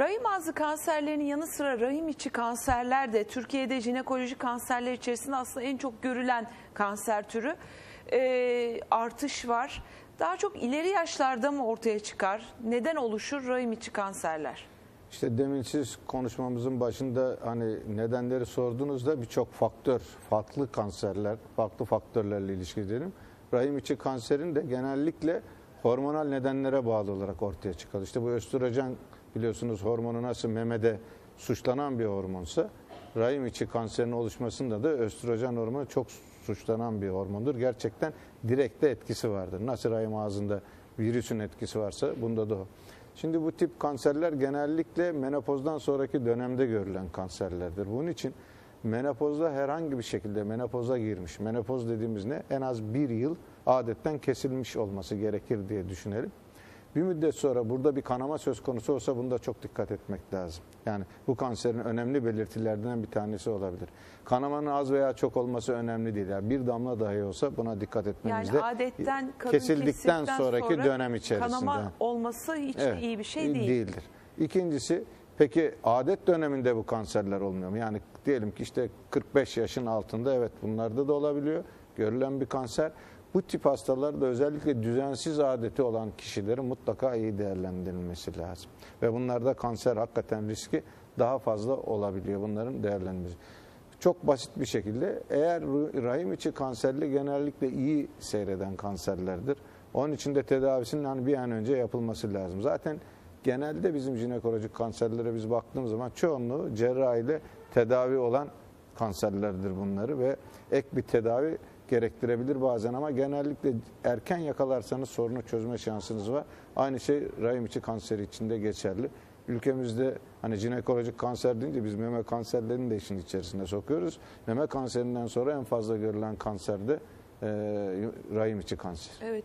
Rahim ağzı kanserlerinin yanı sıra rahim içi kanserler de Türkiye'de jinekolojik kanserler içerisinde aslında en çok görülen kanser türü. Ee, artış var. Daha çok ileri yaşlarda mı ortaya çıkar? Neden oluşur rahim içi kanserler? İşte demin siz konuşmamızın başında hani nedenleri sorduğunuzda birçok faktör, farklı kanserler, farklı faktörlerle diyelim. Rahim içi kanserin de genellikle hormonal nedenlere bağlı olarak ortaya çıkar. İşte bu östrojen biliyorsunuz hormonu nasıl memede suçlanan bir hormonsa rahim içi kanserin oluşmasında da östrojen hormonu çok suçlanan bir hormondur. Gerçekten direkte etkisi vardır. Nasıl rahim ağzında virüsün etkisi varsa bunda da o. Şimdi bu tip kanserler genellikle menopozdan sonraki dönemde görülen kanserlerdir. Bunun için menopozda herhangi bir şekilde menopoza girmiş. Menopoz dediğimiz ne? En az bir yıl adetten kesilmiş olması gerekir diye düşünelim. Bir müddet sonra burada bir kanama söz konusu olsa bunda çok dikkat etmek lazım. Yani bu kanserin önemli belirtilerinden bir tanesi olabilir. Kanamanın az veya çok olması önemli değil. Yani bir damla dahi olsa buna dikkat etmemizde Yani adetten kesildikten sonraki sonra dönem içerisinde. Kanama olması hiç Evet, iyi bir şey değil. Değildir. İkincisi peki adet döneminde bu kanserler olmuyor mu? Yani diyelim ki işte 45 yaşın altında evet bunlarda da olabiliyor. Görülen bir kanser. Bu tip hastalarda özellikle düzensiz adeti olan kişilerin mutlaka iyi değerlendirilmesi lazım. Ve bunlarda kanser hakikaten riski daha fazla olabiliyor bunların değerlendirilmesi. Çok basit bir şekilde eğer rahim içi kanserli genellikle iyi seyreden kanserlerdir. Onun için de tedavisinin hani bir an önce yapılması lazım. Zaten genelde bizim jinekolojik kanserlere biz baktığımız zaman çoğunluğu cerrahiyle tedavi olan kanserlerdir bunları ve ek bir tedavi gerektirebilir bazen ama genellikle erken yakalarsanız sorunu çözme şansınız var. Aynı şey rahim içi kanseri için de geçerli. Ülkemizde hani jinekolojik kanser deyince biz meme kanserlerini de işin içerisine sokuyoruz. Meme kanserinden sonra en fazla görülen kanser de e, rahim içi kanser. Evet